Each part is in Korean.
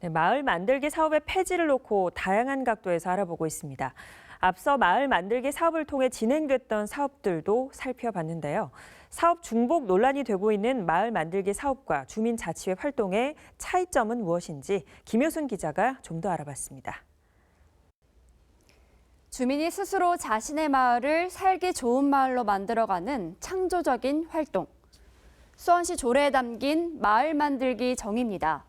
네, 마을 만들기 사업의 폐지를 놓고 다양한 각도에서 알아보고 있습니다. 앞서 마을 만들기 사업을 통해 진행됐던 사업들도 살펴봤는데요. 사업 중복 논란이 되고 있는 마을 만들기 사업과 주민 자치회 활동의 차이점은 무엇인지 김효순 기자가 좀 더 알아봤습니다. 주민이 스스로 자신의 마을을 살기 좋은 마을로 만들어가는 창조적인 활동. 수원시 조례에 담긴 마을 만들기 정의입니다.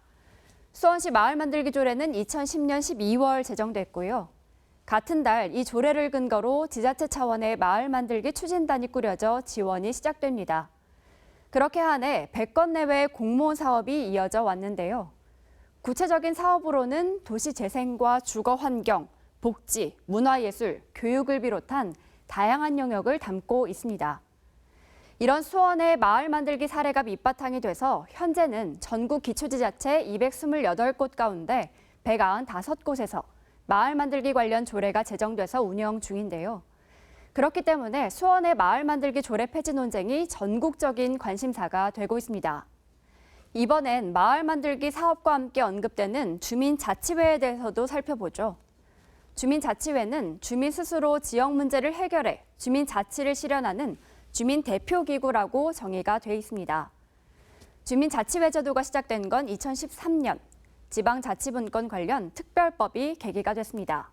수원시 마을 만들기 조례는 2010년 12월 제정됐고요. 같은 달 이 조례를 근거로 지자체 차원의 마을 만들기 추진단이 꾸려져 지원이 시작됩니다. 그렇게 한 해 100건 내외의 공모원 사업이 이어져 왔는데요. 구체적인 사업으로는 도시 재생과 주거 환경, 복지, 문화예술, 교육을 비롯한 다양한 영역을 담고 있습니다. 이런 수원의 마을 만들기 사례가 밑바탕이 돼서 현재는 전국 기초지자체 228곳 가운데 195곳에서 마을 만들기 관련 조례가 제정돼서 운영 중인데요. 그렇기 때문에 수원의 마을 만들기 조례 폐지 논쟁이 전국적인 관심사가 되고 있습니다. 이번엔 마을 만들기 사업과 함께 언급되는 주민자치회에 대해서도 살펴보죠. 주민자치회는 주민 스스로 지역 문제를 해결해 주민 자치를 실현하는 주민 대표 기구라고 정의가 돼 있습니다. 주민 자치회 제도가 시작된 건 2013년 지방 자치분권 관련 특별법이 계기가 됐습니다.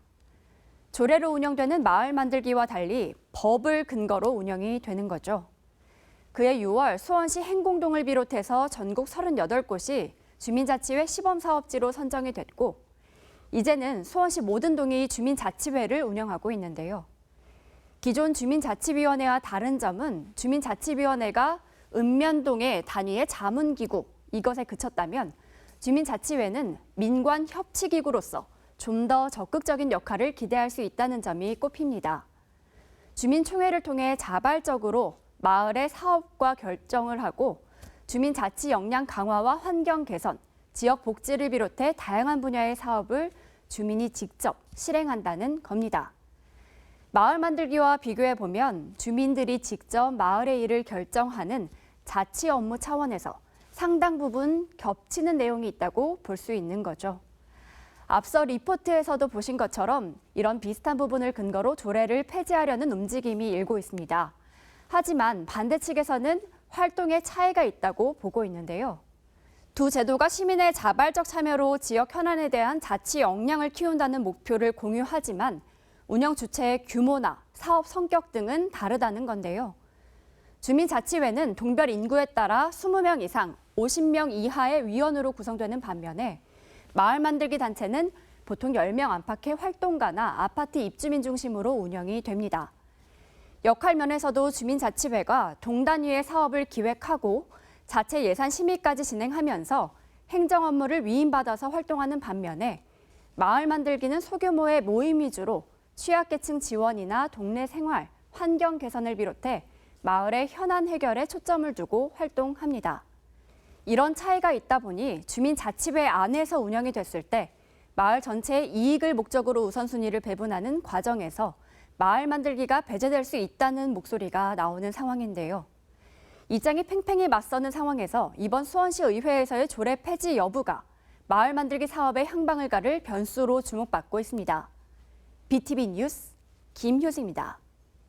조례로 운영되는 마을 만들기와 달리 법을 근거로 운영이 되는 거죠. 그해 6월 수원시 행공동을 비롯해서 전국 38곳이 주민자치회 시범사업지로 선정이 됐고 이제는 수원시 모든 동이 주민자치회를 운영하고 있는데요. 기존 주민자치위원회와 다른 점은 주민자치위원회가 읍면동의 단위의 자문기구 이것에 그쳤다면 주민자치회는 민관 협치기구로서 좀 더 적극적인 역할을 기대할 수 있다는 점이 꼽힙니다. 주민총회를 통해 자발적으로 마을의 사업과 결정을 하고 주민자치 역량 강화와 환경 개선, 지역 복지를 비롯해 다양한 분야의 사업을 주민이 직접 실행한다는 겁니다. 마을 만들기와 비교해 보면 주민들이 직접 마을의 일을 결정하는 자치 업무 차원에서 상당 부분 겹치는 내용이 있다고 볼 수 있는 거죠. 앞서 리포트에서도 보신 것처럼 이런 비슷한 부분을 근거로 조례를 폐지하려는 움직임이 일고 있습니다. 하지만 반대 측에서는 활동에 차이가 있다고 보고 있는데요. 두 제도가 시민의 자발적 참여로 지역 현안에 대한 자치 역량을 키운다는 목표를 공유하지만 운영 주체의 규모나 사업 성격 등은 다르다는 건데요. 주민자치회는 동별 인구에 따라 20명 이상, 50명 이하의 위원으로 구성되는 반면에 마을 만들기 단체는 보통 10명 안팎의 활동가나 아파트 입주민 중심으로 운영이 됩니다. 역할 면에서도 주민자치회가 동단위의 사업을 기획하고 자체 예산 심의까지 진행하면서 행정 업무를 위임받아서 활동하는 반면에 마을 만들기는 소규모의 모임 위주로 취약계층 지원이나 동네 생활, 환경 개선을 비롯해 마을의 현안 해결에 초점을 두고 활동합니다. 이런 차이가 있다 보니 주민 자치회 안에서 운영이 됐을 때 마을 전체의 이익을 목적으로 우선순위를 배분하는 과정에서 마을 만들기가 배제될 수 있다는 목소리가 나오는 상황인데요. 입장이 팽팽히 맞서는 상황에서 이번 수원시 의회에서의 조례 폐지 여부가 마을 만들기 사업의 향방을 가를 변수로 주목받고 있습니다. BTV 뉴스 김효수입니다.